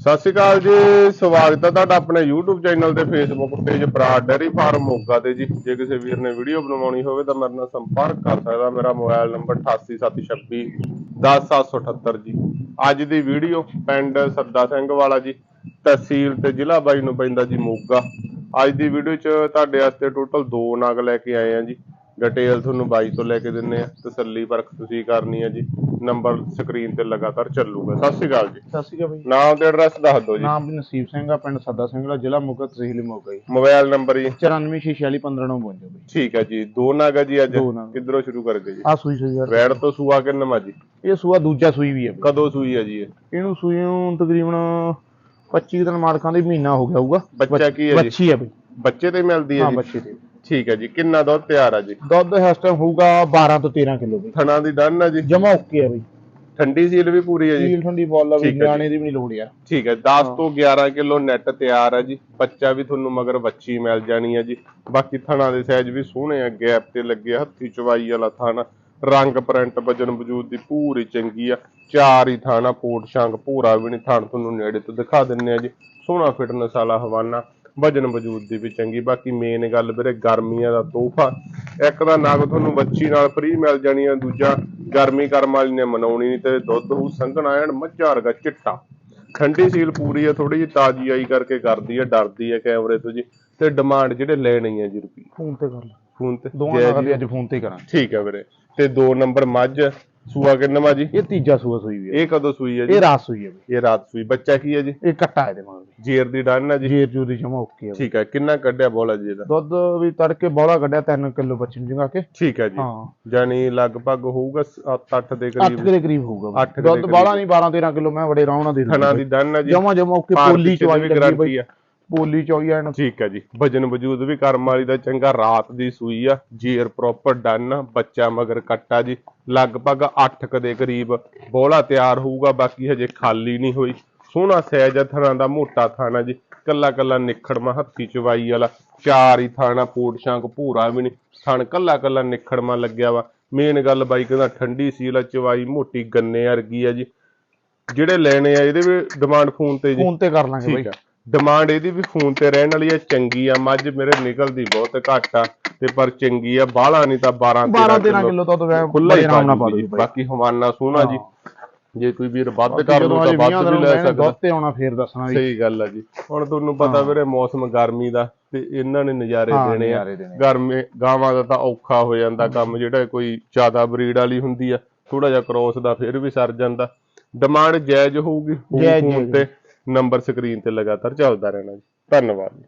ਸਤਿ ਸ਼੍ਰੀ ਅਕਾਲ ਜੀ, ਸਵਾਗਤ ਹੈ ਤੁਹਾਡਾ ਆਪਣੇ YouTube ਚੈਨਲ ਤੇ Facebook page Brar dairy farm Moga ਤੇ ਜੀ। ਜੇ ਕਿਸੇ ਵੀਰ ਨੇ ਵੀਡੀਓ ਬਣਵਾਉਣੀ ਹੋਵੇ ਤਾਂ ਮੇਰੇ ਨਾਲ ਸੰਪਰਕ ਕਰ ਸਕਦਾ, ਮੇਰਾ ਮੋਬਾਈਲ ਨੰਬਰ 8876 10778 ਜੀ। ਅੱਜ ਦੀ ਵੀਡੀਓ ਪਿੰਡ ਸੱਦਾ ਸਿੰਘ ਵਾਲਾ ਜੀ, ਤਹਿਸੀਲ ਤੇ ਜ਼ਿਲ੍ਹਾ ਬਾਈ ਨੂੰ ਪੈਂਦਾ ਜੀ ਮੋਗਾ। ਅੱਜ ਦੀ ਵੀਡੀਓ 'ਚ ਤੁਹਾਡੇ ਵਾਸਤੇ ਟੋਟਲ ਦੋ ਨਗ ਲੈ ਕੇ ਆਏ ਆ ਜੀ। ਡਿਟੇਲ ਤੁਹਾਨੂੰ ਬਾਈ ਤੋਂ ਲੈ ਕੇ ਦਿੰਨੇ ਆ ਤਸੱਲੀ ਪਰਖ ਤੁਸੀਂ ਕਰਨੀ ਹੈ ਜੀ। ਨੰਬਰ ਸਕਰੀਨ ਤੇ ਲਗਾਤਾਰ ਚੱਲੂਗਾ। ਸਤਿ ਸ਼੍ਰੀ ਅਕਾਲ ਜੀ। ਸਤਿ ਸ਼੍ਰੀ ਅਕਾਲ ਬਾਈ। ਨਾਮ ਤੇ ਐਡਰੈਸ ਦੱਸ ਦਿਓ ਜੀ। ਨਾਮ ਵੀ ਨਸੀਬ ਸਿੰਘ ਆ ਪਿੰਡ ਸੱਦਾ ਸਿੰਘਲਾ ਜ਼ਿਲ੍ਹਾ ਮੋਗਾ ਤਹਿਸੀਲ ਮੋਗਾ ਜੀ। ਮੋਬਾਈਲ ਨੰਬਰ ਜੀ। 9446451552 ਬਾਈ। ਠੀਕ ਹੈ ਜੀ। ਦੋ ਨਗ ਜੀ ਅੱਜ। ਕਿੱਧਰੋਂ ਸ਼ੁਰੂ ਕਰਗੇ ਜੀ? ਆ ਸੂਈ ਸੂਈ ਯਾਰ ਵੈੜ ਤੋਂ ਸੂਆ ਕਿ ਨਮਾ ਜੀ? ਇਹ ਸੂਆ ਦੂਜਾ ਸੂਈ ਵੀ ਹੈ ਕਦੋਂ ਸੂਈ ਹੈ ਜੀ ਇਹ? ਇਹਨੂੰ ਸੂਈ ਨੂੰ ਤਕਰੀਬਨ 25 ਦਿਨ ਮਾਲਕਾਂ ਦੇ ਮਹੀਨਾ ਹੋ ਗਿਆ ਹੋਊਗਾ। ਬੱਚਾ ਕੀ ਹੈ ਜੀ? ਬੱਚੀ ਹੈ ਬਾਈ। ਬੱਚੇ ਤੇ ਮਿਲਦੀ ਹੈ ਹਾਂ ਜੀ? ਬੱਚੇ ਦੇ ਠੀਕ ਹੈ ਜੀ ਕਿੰਨਾ ਦੁੱਧ ਤਿਆਰ ਆ ਜੀ? ਦੁੱਧ ਇਸ ਟਾਈਮ ਹੋਊਗਾ 12 ਤੋਂ 13 ਕਿਲੋ ਬਾਈ। ਥਣਾ ਦੀ ਡਨ ਆ ਜੀ? ਜਮਾ ਓਕੇ ਹੈ ਬਾਈ। ਠੰਡੀ ਸੀਲ ਵੀ ਪੂਰੀ ਹੈ ਜੀ? ਸੀਲ ਠੰਡੀ ਬੋਲ ਆ ਵੀ। ਨਿਆਣੇ ਦੀ ਵੀ ਨਹੀਂ ਲੋੜ ਯਾਰ। ਠੀਕ ਹੈ 10 ਤੋਂ 11 ਕਿਲੋ ਨੈਟ ਤਿਆਰ ਹੈ ਜੀ। ਬੱਚਾ ਵੀ ਤੁਹਾਨੂੰ ਮਗਰ ਬੱਚੀ ਮਿਲ ਜਾਣੀ ਹੈ ਜੀ। ਬਾਕੀ ਥਣਾ ਦੇ ਸਾਈਜ਼ ਵੀ ਸੋਹਣੇ ਆ ਗੈਪ ਤੇ ਲੱਗੇ ਆ, ਹੱਥੀ ਚਵਾਈ ਵਾਲਾ ਥਾਣਾ। ਰੰਗ ਪ੍ਰਿੰਟ ਵਜਨ ਵਜੂਦ ਦੀ ਪੂਰੀ ਚੰਗੀ ਆ। ਚਾਰ ਹੀ ਥਾਣਾ ਪੋਟ ਸ਼ੰਗ ਪੂਰਾ ਵੀ ਨਹੀਂ ਥਣ ਤੁਹਾਨੂੰ ਨੇੜੇ ਤੋਂ ਦਿਖਾ ਦਿੰਨੇ ਆ ਜੀ। ਸੋਹਣਾ ਫਿਟਨੈਸ ਵਾਲਾ ਹਵਾਨਾ। ਵਜਨ ਵਜੂਦ ਦੀ ਵੀ ਚੰਗੀ ਬਾਕੀ ਮੇਨ ਗੱਲ ਵੀਰੇ ਗਰਮੀਆਂ ਦਾ ਤੋਹਫਾ। ਇੱਕ ਦਾ ਨਗ ਤੁਹਾਨੂੰ ਬੱਚੀ ਨਾਲ ਫ੍ਰੀ ਮਿਲ ਜਾਣੀ ਆ ਦੂਜਾ ਗਰਮੀ ਕਰਮ ਵਾਲੀ ਨੇ ਮਨਾਉਣੀ ਨਹੀਂ ਤੇ ਦੁੱਧ ਹੂ ਸੰਘਣਾ ਐਨ ਮੱਝਾ ਵਰਗਾ ਚਿੱਟਾ। ਠੰਡੀ ਸੀਲ ਪੂਰੀ ਆ ਥੋੜੀ ਜਿਹੀ ਤਾਜ਼ੀ ਆਈ ਕਰਕੇ ਕਰਦੀ ਆ ਡਰਦੀ ਆ ਕੈਮਰੇ ਤੋਂ ਜੀ ਤੇ ਡਿਮਾਂਡ ਜਿਹੜੇ ਲੈਣੀ ਆ ਜੀ ਰੁਪਏ ਫੋਨ ਤੇ ਕਰ ਲੈ। ਫੋਨ ਤੇ ਦੋਵਾਂ ਨਾਲ ਅੱਜ ਫੋਨ ਤੇ ਕਰਾਂਗੇ। ਠੀਕ ਹੈ ਵੀਰੇ। ਤੇ 2 ਨੰਬਰ ਮੱਝ ਸੂਆ ਕਿੰਨਵਾ ਜੀ? ਇਹ ਤੀਜਾ ਸੂਆ ਸੂਈ ਵੀ ਹੈ ਇਹ ਕਦੋਂ ਸੂਈ ਹੈ ਜੀ? ਇਹ ਰਾਤ ਸੂਈ ਹੈ ਬਾਈ। ਇਹ ਰਾਤ ਸੂਈ। ਬੱਚਾ ਕੀ ਹੈ ਜੀ? ਇਹ ਕੱਟਾ ਇਹਦੇ ਮਗਰ ਵੀ ਜੇਰ ਦੀ ਡਨ ਹੈ ਜੀ? ਜੇਰ ਦੀ ਜਮਾ ਓਕੇ ਹੈ। ਠੀਕ ਹੈ ਕਿੰਨਾ ਕੱਢਿਆ ਬੋਲਾ ਜੀ ਇਹਦਾ? ਦੁੱਧ ਵੀ ਤੜਕੇ ਬੋਲਾ ਕੱਢਿਆ 3 ਕਿਲੋ ਬੱਚੀ ਨੂੰ ਜਗਾ ਕੇ। ਠੀਕ ਹੈ ਜੀ। ਹਾਂ। ਜਾਨੀ ਲਗਭਗ ਹੋਊਗਾ 7-8 ਦੇ 8 ਕਰੀਬ ਦੇ ਕਰੀਬ ਹੋਊਗਾ ਦੇ ਦੁੱਧ। ਬਾਲਾ ਨਹੀਂ 12 13 ਕਿਲੋ ਮੈਂ ਬੜੇ ਨਾਲ ਦੇ ਥਣਾ ਦੀ ਡਨ ਹੈ ਜੀ। ਜਮਾ ਜਮਾ ਓਕੇ ਪੋਲੀ ਦੀ ਚੋਈ ਵੀ ਗਾਰੰਟੀ ਆ। ਪੋਲੀ ਚੋਈ ਐਨ ਠੀਕ ਹੈ ਜੀ। ਵਜਨ ਵਜੂਦ ਵੀ ਕਰਮ ਵਾਲੀ ਦਾ ਚੰਗਾ ਰਾਤ ਦੀ ਸੂਈ ਆ। ਜੇਰ ਪ੍ਰੋਪਰ ਡਨ ਬੱਚਾ ਮਗਰ ਕੱਟਾ ਜੀ। ਲਗਭਗ 8 ਕ ਦੇ ਕਰੀਬ ਬੋਲਾ ਤਿਆਰ ਹੋਊਗਾ ਬਾਕੀ ਹਜੇ ਖਾਲੀ ਨਹੀਂ ਹੋਈ। ਸੋਹਣਾ ਸਹਿਜ ਆ ਥਣਾ ਦਾ ਮੋਟਾ ਥਾਣਾ ਜੀ। ਕੱਲਾ ਕੱਲਾ ਨਿਖੜਮਾ ਹੱਥੀ ਚਵਾਈ ਵਾਲਾ। ਚਾਰ ਹੀ ਥਾਣਾ ਪੋਟ ਸ਼ਾਂਕ ਭੂਰਾ ਵੀ ਨਹੀਂ। ਥਣ ਕੱਲਾ ਕੱਲਾ ਨਿਖੜਮਾ ਲੱਗਿਆ ਵਾ। ਮੇਨ ਗੱਲ ਬਾਈ ਕਹਿੰਦਾ ਠੰਡੀ ਸੀਲ ਆ ਚਵਾਈ ਮੋਟੀ ਗੰਨੇ ਵਰਗੀ ਆ ਜੀ। ਜਿਹੜੇ ਲੈਣੇ ਆ ਇਹਦੇ ਵੀ ਡਿਮਾਂਡ ਫੋਨ ਤੇ ਜੀ। ਫੋਨ ਤੇ ਕਰ ਲਾਂਗੇ ਠੀਕ ਬਈ। ਡਿਮਾਂਡ ਇਹਦੀ ਵੀ ਫੋਨ ਤੇ ਰਹਿਣ ਵਾਲੀ ਹੈ ਚੰਗੀ ਆ ਮੱਝ ਮੇਰੇ ਨਿਕਲਦੀ ਬਹੁਤ ਘੱਟ ਆ ਤੇ ਪਰ ਚੰਗੀ ਆ ਬਾਹਲਾ ਨਹੀਂ ਤਾਂ 12 12 13 ਕਿਲੋ ਦੁੱਧ ਵੈ ਖੁੱਲਾ ਹੀ ਆਰਾਮ ਨਾਲ ਪਾ ਦੋ ਬਾਕੀ ਹਵਾਨਾ ਸੋਹਣਾ ਜੀ। ਜੇ ਕੋਈ ਵੀਰ ਵੱਧ ਕਰ ਲੂ ਤਾਂ ਵੱਧ 20 ਵੀ ਲੈ ਸਕਦਾ। ਦੁੱਧ ਤੇ ਆਉਣਾ ਫੇਰ ਦੱਸਣਾ ਵੀ ਸਹੀ ਗੱਲ ਆ ਜੀ। ਹੁਣ ਤੁਹਾਨੂੰ ਪਤਾ ਵੀਰੇ ਮੌਸਮ ਗਰਮੀ ਦਾ ਤੇ ਇਹਨਾਂ ਨੇ ਨਜ਼ਾਰੇ ਦੇਣੇ ਆ। ਗਰਮੀ ਗਾਵਾਂ ਦਾ ਤਾਂ ਔਖਾ ਹੋ ਜਾਂਦਾ ਕੰਮ ਜਿਹੜਾ ਕੋਈ ਜ਼ਿਆਦਾ ਬਰੀਡ ਵਾਲੀ ਹੁੰਦੀ ਆ ਥੋੜਾ ਜਿਹਾ ਕ੍ਰੋਸ ਦਾ ਫਿਰ ਵੀ ਸਰ ਜਾਂਦਾ। ਡਿਮਾਂਡ ਜਾਇਜ਼ ਹੋਊਗੀ ਜਾਇਜ਼, ਫੋਨ ਤੇ। ਨੰਬਰ ਸਕਰੀਨ ਤੇ ਲਗਾਤਾਰ ਚੱਲਦਾ ਰਹਿਣਾ ਜੀ। ਧੰਨਵਾਦ। ਜੀ